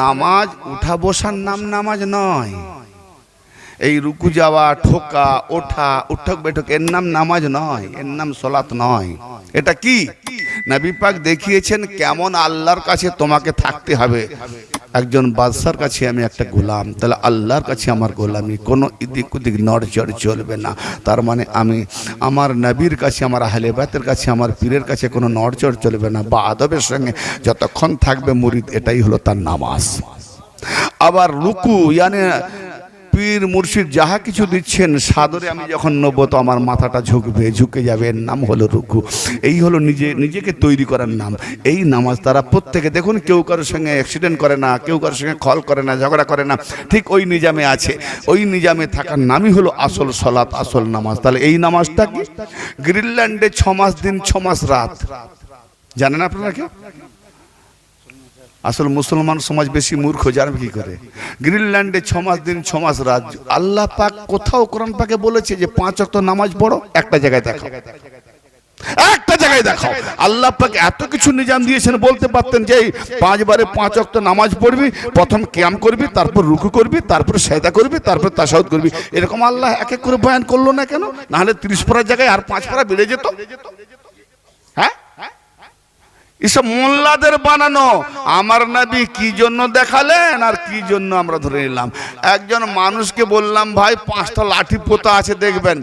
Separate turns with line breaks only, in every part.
নামাজ, উঠা বসার নাম নামাজ নয়। এই রুকু যাওয়া, ঠোকা, ওঠা, উঠক বেঠক, এর নাম নামাজ নয়, এর নাম সলাত নয়। এটা কি? নবী পাক দেখিয়েছেন কেমন আল্লাহর কাছে তোমাকে থাকতে হবে। একজন বাদশার কাছে আমি একটা গোলাম, তাহলে আল্লাহর কাছে আমার গোলামি, কোনো ইদিক উদিক নড়চড় চলবে না। তার মানে আমি আমার নবীর কাছে, আমার আহলে বাতের কাছে, আমার পীরের কাছে কোনো নড়চড় চলবে না। বা আদবের সঙ্গে যতক্ষণ থাকবে মুরিদ, এটাই হলো তার নামাজ। আবার রুকু, ইয়ানি পীর মুর্শিদ যাহা কিছু দিচ্ছেন, সাদরে আমি যখন নেব তো আমার মাথাটা ঝুঁকবে, ঝুঁকে যাবে। এর নাম হলো রুকু। এই হলো নিজে, নিজেকে তৈরি করার নাম। এই নামাজ তারা প্রত্যেকে, দেখুন, কেউ কারোর সঙ্গে অ্যাক্সিডেন্ট করে না, কেউ কারোর সঙ্গে খল করে না, ঝগড়া করে না, ঠিক ওই নিজামে আছে। ওই নিজামে থাকার নামই হলো আসল সলাৎ, আসল নামাজ। তাহলে এই নামাজটা কি? গ্রিনল্যান্ডে ছ মাস দিন ছমাস মাস রাত। জানেন আপনারা কি আসল মুসলমান সমাজ বেশি মূর্খ, জানবে কি করে? গ্রিনল্যান্ডে ছ মাস দিন, ছ মাস রাত। আল্লাহ পাক কোথাও কোরআন পাকে বলেছে যে পাঁচ অক্ত নামাজ পড়ো, একটা জায়গায় দেখো একটা জায়গায় দেখাও। আল্লাহ পাক এত কিছু নিজাম দিয়েছেন, বলতে পারতেন যে পাঁচবারে পাঁচ অক্ত নামাজ পড়বি, প্রথম ক্যাম করবি, তারপর রুকু করবি, তারপর সেদা করবি, তারপর তাসাউদ করবি। এরকম আল্লাহ এক এক করে বয়ান করল না কেন? নাহলে ত্রিশ পাড়ার জায়গায় আর পাঁচ পাড়া বেড়ে যেত। হ্যাঁ? এসব মোল্লাদের বানানো। আমার নবী কি জন্য দেখালেন আর কি জন্য আমরা ধরে নিলাম। একজন মানুষকে বললাম, ভাই, পাঁচটা লাঠি পোতা আছে, দেখবেন।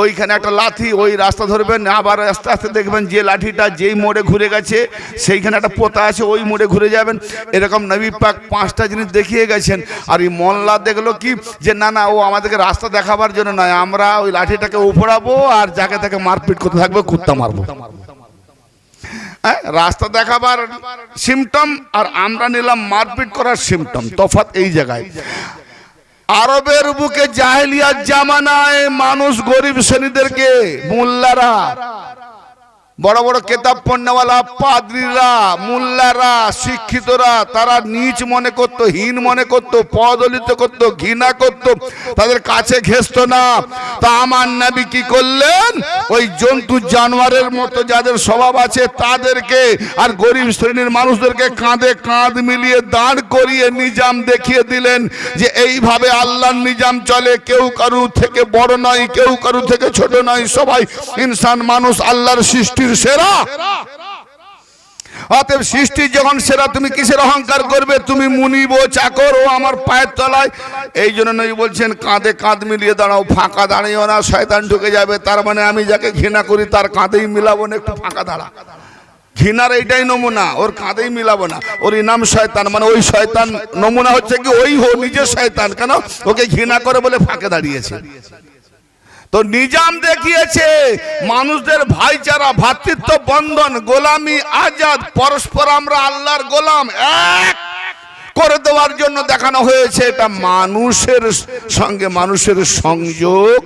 ওইখানে একটা লাঠি, ওই রাস্তা ধরবেন, আবার আস্তে আস্তে দেখবেন যে লাঠিটা যেই মোড়ে ঘুরে গেছে, সেইখানে একটা পোতা আছে, ওই মোড়ে ঘুরে যাবেন। এরকম নবী পাক পাঁচটা জিনিস দেখিয়ে গেছেন। আর এই মোল্লা দেখল কি? যে না না, ও আমাদেরকে রাস্তা দেখাবার জন্য নয়, আমরা ওই লাঠিটাকে উপড়াবো আর যাকে তাকে মারপিট করতে থাকবে, কুত্তা মারবো। রাস্তা দেখাবার সিমটম আর আমরা নিলাম মারপিট করার সিমটম তফাৎ এই জায়গায়। আরবের বুকে জাহেলিয়ার জামানায় মানুষ গরিব শ্রেণীদেরকে, মোল্লারা বড় বড় কেতাব পণ্যওয়ালা, পাদ্রীরা, মোল্লারা, শিক্ষিতরা, তারা নিচ মনে করতো, হীন মনে করতো, পদলিত করতো, ঘৃণা করত, তাদের কাছে ঘেসত না। তা আমার নাবি কি করলেন? ওই জন্তু জানোয়ারের মতো যাদের স্বভাব আছে, তাদেরকে আর গরিব শ্রেণির মানুষদেরকে কাঁধে কাঁধ মিলিয়ে দাঁড় করিয়ে নিজাম দেখিয়ে দিলেন যে, এইভাবে আল্লাহর নিজাম চলে। কেউ কারু থেকে বড় নয়, কেউ কারু থেকে ছোট নয়। সবাই ইনসান মানুষ আল্লাহর সৃষ্টির সেরা। অতএব সৃষ্টি যখন সেরা, তুমি কিসের অহংকার করবে? তুমি মুনিব চাকর ও আমার পায়ের তলায়। এই জন্য নই বলছেন, কাঁধে কাঁধ মিলিয়ে দাঁড়াও, ফাঁকা দাঁড়িয়েও না, শয়তান ঢুকে যাবে। তার মানে আমি যাকে ঘৃণা করি, তার কাঁধেই মিলাবো না, একটু ফাঁকা দাঁড়া। ঘৃণার এইটাই নমুনা, ওর কাঁধেই মিলাবো না। ওর ইনাম শয়তান মানে ওই শয়তান নমুনা হচ্ছে কি, ওই হো, নিজের শয়তান। কেন? ওকে ঘৃণা করে বলে ফাঁকে দাঁড়িয়েছে। তো নিজাম দেখিয়েছে, মানুষদের ভাইচারা ভ্রাতৃত্ব বন্ধন, গোলামি, আজাদ, পরস্পর আমরা আল্লাহর গোলাম, এক করে দেওয়ার জন্য দেখানো হয়েছে, এটা মানুষের সঙ্গে মানুষের সংযোগ।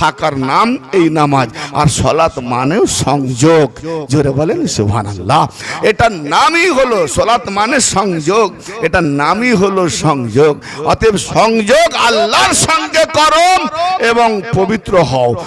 থাকার নাম এই নামাজ। আর সলাৎ মানেও সংযোগ। জোরে বলেন সুহান আল্লাহ এটার নামই হলো সলাৎ মানে সংযোগ। এটার নামই হলো সংযোগ। অতএব সংযোগ আল্লাহর সঙ্গে করম এবং পবিত্র হও।